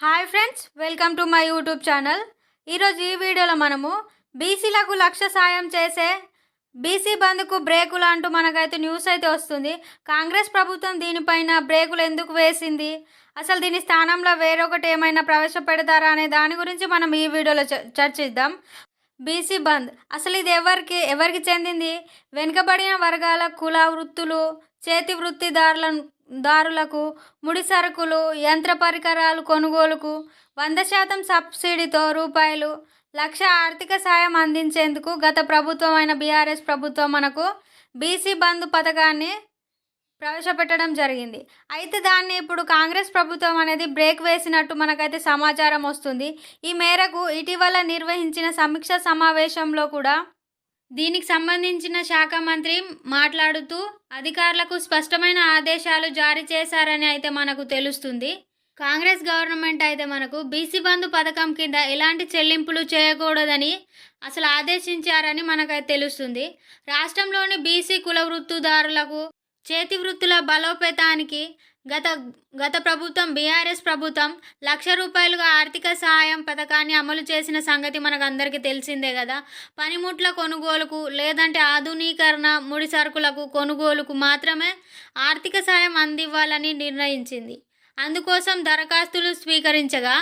Hi friends welcome to my YouTube channel. ఈరోజు ఈ వీడియోలో మనము బీసీలకు లక్ష సాయం చేసే బీసీ బంద్కు బ్రేకులు అంటూ మనకైతే న్యూస్ అయితే వస్తుంది. కాంగ్రెస్ ప్రభుత్వం దీనిపైన బ్రేకులు ఎందుకు వేసింది? అసలు దీని స్థానంలో వేరొకటి ఏమైనా ప్రవేశపెడతారా అనే దాని గురించి మనం ఈ వీడియోలో చ- చర్చిద్దాం. బీసీ బంద్ అసలు ఇది ఎవరికి ఎవరికి చెందింది? వెనుకబడిన వర్గాల కుల వృత్తులు చేతి వృత్తిదారుల దారులకు ముడి సరుకులు యంత్ర పరికరాలు కొనుగోలుకు వంద శాతం సబ్సిడీతో రూపాయలు లక్ష ఆర్థిక సాయం అందించేందుకు గత ప్రభుత్వం అయిన బీఆర్ఎస్ ప్రభుత్వం మనకు బీసీ బంధు పథకాన్ని ప్రవేశపెట్టడం జరిగింది. అయితే దాన్ని ఇప్పుడు కాంగ్రెస్ ప్రభుత్వం అనేది బ్రేక్ వేసినట్టు మనకైతే సమాచారం వస్తుంది. ఈ మేరకు ఇటీవల నిర్వహించిన సమీక్ష సమావేశంలో కూడా దీనికి సంబంధించిన శాఖ మంత్రి మాట్లాడుతూ అధికారులకు స్పష్టమైన ఆదేశాలు జారీ చేశారని అయితే మనకు తెలుస్తుంది. కాంగ్రెస్ గవర్నమెంట్ అయితే మనకు బీసీ బంధు పథకం కింద ఎలాంటి చెల్లింపులు చేయకూడదని అసలు ఆదేశించారని మనకైతే తెలుస్తుంది. రాష్ట్రంలోని బీసీ కుల వృత్తుదారులకు చేతి వృత్తుల బలోపేతానికి గత గత ప్రభుత్వం బీఆర్ఎస్ ప్రభుత్వం లక్ష రూపాయలుగా ఆర్థిక సహాయం పథకాన్ని అమలు చేసిన సంగతి మనకు అందరికీ తెలిసిందే కదా. పనిముట్ల కొనుగోలుకు లేదంటే ఆధునీకరణ ముడి సరుకులకు కొనుగోలుకు మాత్రమే ఆర్థిక సాయం అందివ్వాలని నిర్ణయించింది. అందుకోసం దరఖాస్తులు స్వీకరించగా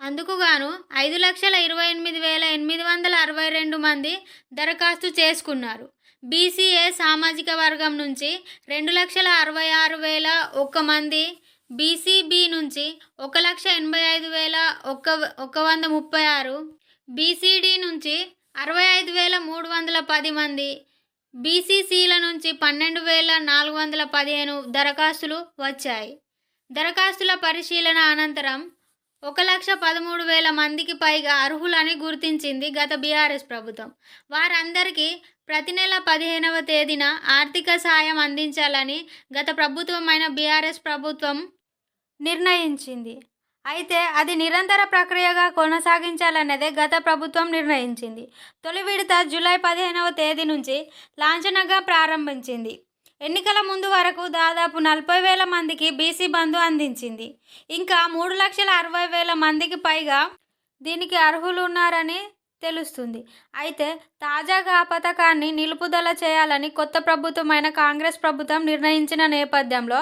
అందుకు గాను ఐదు లక్షల ఇరవై ఎనిమిది వేల ఎనిమిది వందల అరవై రెండు మంది దరఖాస్తు చేసుకున్నారు. బీసీఏ సామాజిక వర్గం నుంచి రెండు లక్షల అరవై ఆరు వేల ఒక్క మంది బీసీబీ నుంచి ఒక లక్ష ఎనభై ఐదు వేల ఒక్క ఒక వంద ముప్పై ఆరు బీసీడీ నుంచి అరవై ఐదు వేల మూడు వందల పది మంది బీసీసీల నుంచి పన్నెండు వేల నాలుగు వందల పదిహేను దరఖాస్తులు వచ్చాయి. దరఖాస్తుల పరిశీలన అనంతరం ఒక లక్ష పదమూడు వేల మందికి పైగా అర్హులని గుర్తించింది గత బీఆర్ఎస్ ప్రభుత్వం. వారందరికీ ప్రతి నెల పదిహేనవ తేదీన ఆర్థిక సాయం అందించాలని గత ప్రభుత్వమైన బీఆర్ఎస్ ప్రభుత్వం నిర్ణయించింది. అయితే అది నిరంతర ప్రక్రియగా కొనసాగించాలన్నదే గత ప్రభుత్వం నిర్ణయించింది. తొలి విడత జూలై పదిహేనవ తేదీ నుంచి లాంఛనంగా ప్రారంభించింది. ఎన్నికల ముందు వరకు దాదాపు నలభై వేల మందికి బీసీ బంధు అందించింది. ఇంకా మూడు లక్షల అరవై వేల మందికి పైగా దీనికి అర్హులు ఉన్నారని తెలుస్తుంది. అయితే తాజాగా ఆ పథకాన్ని నిలుపుదల చేయాలని కొత్త ప్రభుత్వమైన కాంగ్రెస్ ప్రభుత్వం నిర్ణయించిన నేపథ్యంలో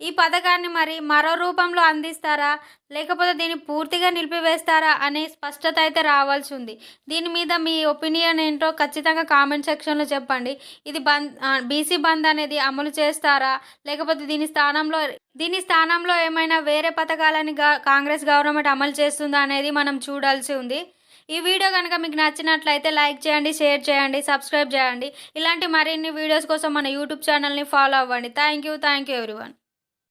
ఈ పథకాన్ని మరి మరో రూపంలో అందిస్తారా? లేకపోతే దీన్ని పూర్తిగా నిలిపివేస్తారా అనే స్పష్టత అయితే రావాల్సి ఉంది. దీని మీద మీ ఒపీనియన్ ఏంటో ఖచ్చితంగా కామెంట్ సెక్షన్లో చెప్పండి. ఇది బంద్ బీసీ బంద్ అనేది అమలు చేస్తారా? లేకపోతే దీని స్థానంలో దీని స్థానంలో ఏమైనా వేరే పథకాలని గా కాంగ్రెస్ గవర్నమెంట్ అమలు చేస్తుందా అనేది మనం చూడాల్సి ఉంది. ఈ వీడియో కనుక మీకు నచ్చినట్లయితే లైక్ చేయండి షేర్ చేయండి సబ్స్క్రైబ్ చేయండి. ఇలాంటి మరిన్ని వీడియోస్ కోసం మన యూట్యూబ్ ఛానల్ని ఫాలో అవ్వండి. Thank you thank you everyone